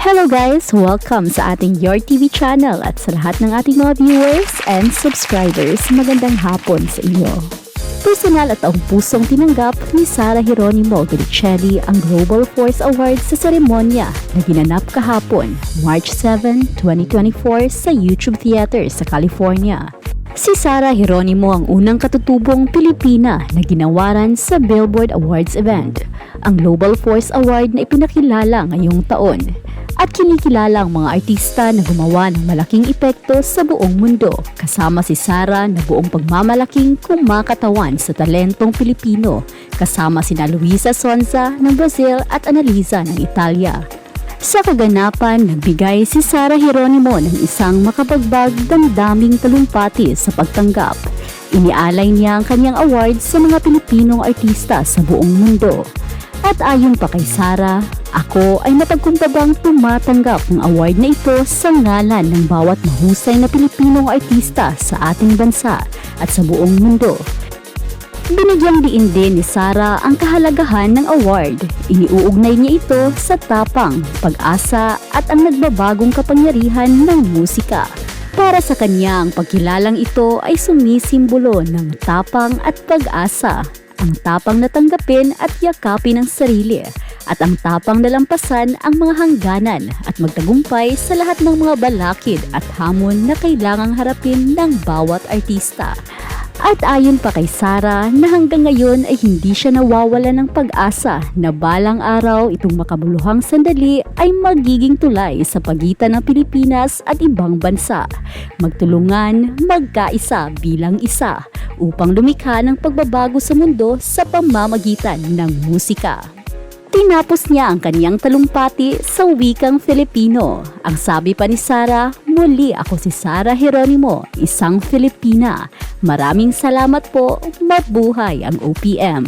Hello guys! Welcome sa ating Your TV channel at sa lahat ng ating mga viewers and subscribers, magandang hapon sa inyo. Personal at ang pusong tinanggap ni Sara Geronimo Garicelli ang Global Force Award sa seremonya na ginanap kahapon, March 7, 2024 sa YouTube Theater sa California. Si Sara Geronimo ang unang katutubong Pilipina na ginawaran sa Billboard Awards event, ang Global Force Award na ipinakilala ngayong taon at kinikilala ang mga artista na gumawa ng malaking epekto sa buong mundo kasama si Sara na buong pagmamalaking kumakatawan sa talentong Pilipino kasama sina Luisa Sonza ng Brazil at Annalisa ng Italia. Sa kaganapan, nagbigay si Sara Geronimo ng isang makabagbag damdaming talumpati sa pagtanggap. Inialay niya ang kanyang award sa mga Pilipinong artista sa buong mundo. At ayon pa kay Sara, ako ay mapagkumbabang tumatanggap ng award na ito sa ngalan ng bawat mahusay na Pilipinong artista sa ating bansa at sa buong mundo. Binigyang diin din ni Sara ang kahalagahan ng award. Iniuugnay niya ito sa tapang, pag-asa at ang nagbabagong kapangyarihan ng musika. Para sa kanya, ang pagkilalang ito ay sumisimbolo ng tapang at pag-asa. Ang tapang na tanggapin at yakapin ang sarili at ang tapang na lampasan ang mga hangganan at magtagumpay sa lahat ng mga balakid at hamon na kailangang harapin ng bawat artista. At ayon pa kay Sara na hanggang ngayon ay hindi siya nawawala ng pag-asa na balang araw itong makabuluhang sandali ay magiging tulay sa pagitan ng Pilipinas at ibang bansa. Magtulungan, magkaisa bilang isa upang lumikha ng pagbabago sa mundo sa pamamagitan ng musika. Tinapos niya ang kaniyang talumpati sa wikang Filipino. Ang sabi pa ni Sara, muli ako si Sara Geronimo, isang Filipina. Maraming salamat po, mabuhay ang OPM.